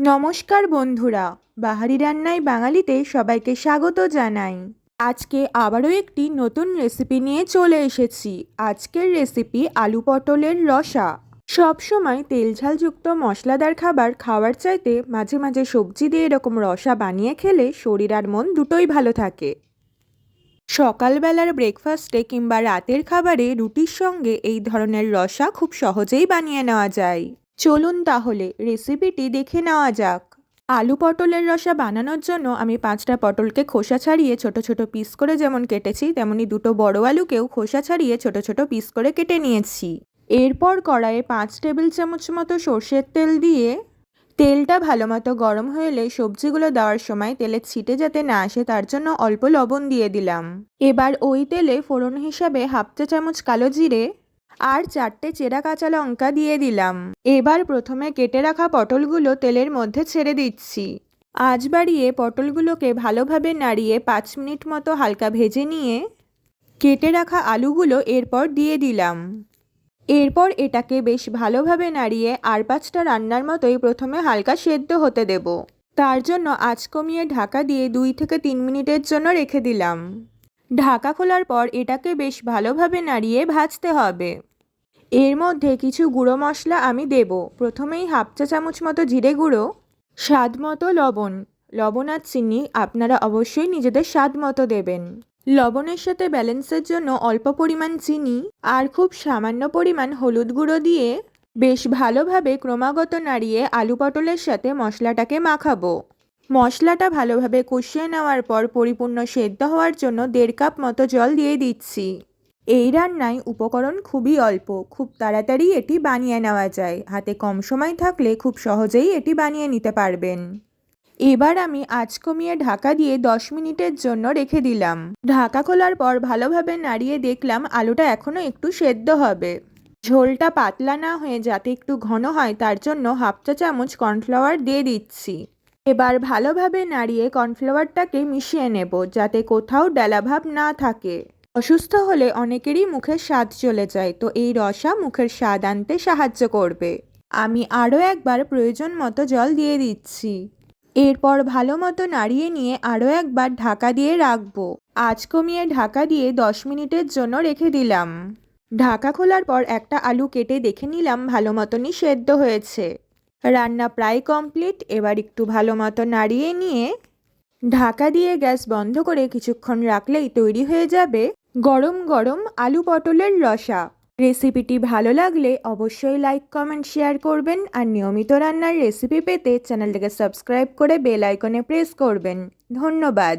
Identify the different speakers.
Speaker 1: নমস্কার বন্ধুরা, বাহারি রান্নায় বাঙালিতে সবাইকে স্বাগত জানাই। আজকে আবারও একটি নতুন রেসিপি নিয়ে চলে এসেছি। আজকের রেসিপি আলু পটলের রসা। সবসময় তেল ঝালযুক্ত মশলাদার খাবার খাওয়ার চাইতে মাঝে মাঝে সবজি দিয়ে এরকম রসা বানিয়ে খেলে শরীর আর মন দুটোই ভালো থাকে। সকালবেলার ব্রেকফাস্টে কিংবা রাতের খাবারে রুটির সঙ্গে এই ধরনের রসা খুব সহজেই বানিয়ে নেওয়া যায়। চলুন তাহলে রেসিপিটি দেখে নেওয়া যাক। আলু পটলের রসা বানানোর জন্য আমি পাঁচটা পটলকে খোসা ছাড়িয়ে ছোট ছোট পিস করে যেমন কেটেছি, তেমনি দুটো বড় আলুকেও খোসা ছাড়িয়ে ছোট ছোট পিস করে কেটে নিয়েছি। এরপর কড়াইয়ে পাঁচ টেবিল চামচ মতো সর্ষের তেল দিয়ে, তেলটা ভালো মতো গরম হয়ে সবজিগুলো দেওয়ার সময় তেলের ছিটে যাতে না আসে তার জন্য অল্প লবণ দিয়ে দিলাম। এবার ওই তেলে ফোড়ন হিসাবে হাফ চা চামচ কালো জিরে আর চারটে চেরা কাঁচা লঙ্কা দিয়ে দিলাম। এবার প্রথমে কেটে রাখা পটলগুলো তেলের মধ্যে ছেড়ে দিচ্ছি। আজ বাড়িয়ে পটলগুলোকে ভালোভাবে নাড়িয়ে পাঁচ মিনিট মতো হালকা ভেজে নিয়ে কেটে রাখা আলুগুলো এরপর দিয়ে দিলাম। এরপর এটাকে বেশ ভালোভাবে নাড়িয়ে আর পাঁচটা রান্নার মতোই প্রথমে হালকা সেদ্ধ হতে দেব। তার জন্য আঁচ কমিয়ে ঢাকা দিয়ে দুই থেকে তিন মিনিটের জন্য রেখে দিলাম। ঢাকা খোলার পর এটাকে বেশ ভালোভাবে নাড়িয়ে ভাজতে হবে। এর মধ্যে কিছু গুঁড়ো মশলা আমি দেব। প্রথমেই হাফ চা চামচ মতো জিরে গুঁড়ো, স্বাদ মতো লবণ। লবণ আর চিনি আপনারা অবশ্যই নিজেদের স্বাদ মতো দেবেন। লবণের সাথে ব্যালেন্সের জন্য অল্প পরিমাণ চিনি আর খুব সামান্য পরিমাণ হলুদ গুঁড়ো দিয়ে বেশ ভালোভাবে ক্রমাগত নাড়িয়ে আলু পটলের সাথে মশলাটাকে মাখাবো। মশলাটা ভালোভাবে কষিয়ে নেওয়ার পর পরিপূর্ণ সেদ্ধ হওয়ার জন্য দেড় কাপ মতো জল দিয়ে দিচ্ছি। এই রান্নায় উপকরণ খুবই অল্প, খুব তাড়াতাড়ি এটি বানিয়ে নেওয়া যায়। হাতে কম সময় থাকলে খুব সহজেই এটি বানিয়ে নিতে পারবেন। এবার আমি আঁচ কমিয়ে ঢাকা দিয়ে দশ মিনিটের জন্য রেখে দিলাম। ঢাকা খোলার পর ভালোভাবে নাড়িয়ে দেখলাম আলুটা এখনও একটু সেদ্ধ হবে। ঝোলটা পাতলা না হয়ে যাতে একটু ঘন হয় তার জন্য হাফ চা চামচ কর্নফ্লাওয়ার দিয়ে দিচ্ছি। এবার ভালোভাবে নাড়িয়ে কর্নফ্লাওয়ারটাকে মিশিয়ে নেব যাতে কোথাও ডালাভাব না থাকে। অসুস্থ হলে অনেকেরই মুখের স্বাদ চলে যায়, তো এই রসা মুখের স্বাদ আনতে সাহায্য করবে। আমি আরও একবার প্রয়োজন মতো জল দিয়ে দিচ্ছি। এরপর ভালো মতো নাড়িয়ে নিয়ে আরও একবার ঢাকা দিয়ে রাখব। আজ কমিয়ে ঢাকা দিয়ে দশ মিনিটের জন্য রেখে দিলাম। ঢাকা খোলার পর একটা আলু কেটে দেখে নিলাম ভালো মতনই সেদ্ধ হয়েছে। রান্না প্রায় কমপ্লিট, এবার একটু ভালো মতো নাড়িয়ে নিয়ে ঢাকা দিয়ে গ্যাস বন্ধ করে কিছুক্ষণ রাখলেই তৈরি হয়ে যাবে গরম গরম আলু পটলের রসা। রেসিপিটি ভালো লাগলে অবশ্যই লাইক কমেন্ট শেয়ার করবেন আর নিয়মিত রান্নার রেসিপি পেতে চ্যানেলটাকে সাবস্ক্রাইব করে বেল আইকনে প্রেস করবেন। ধন্যবাদ।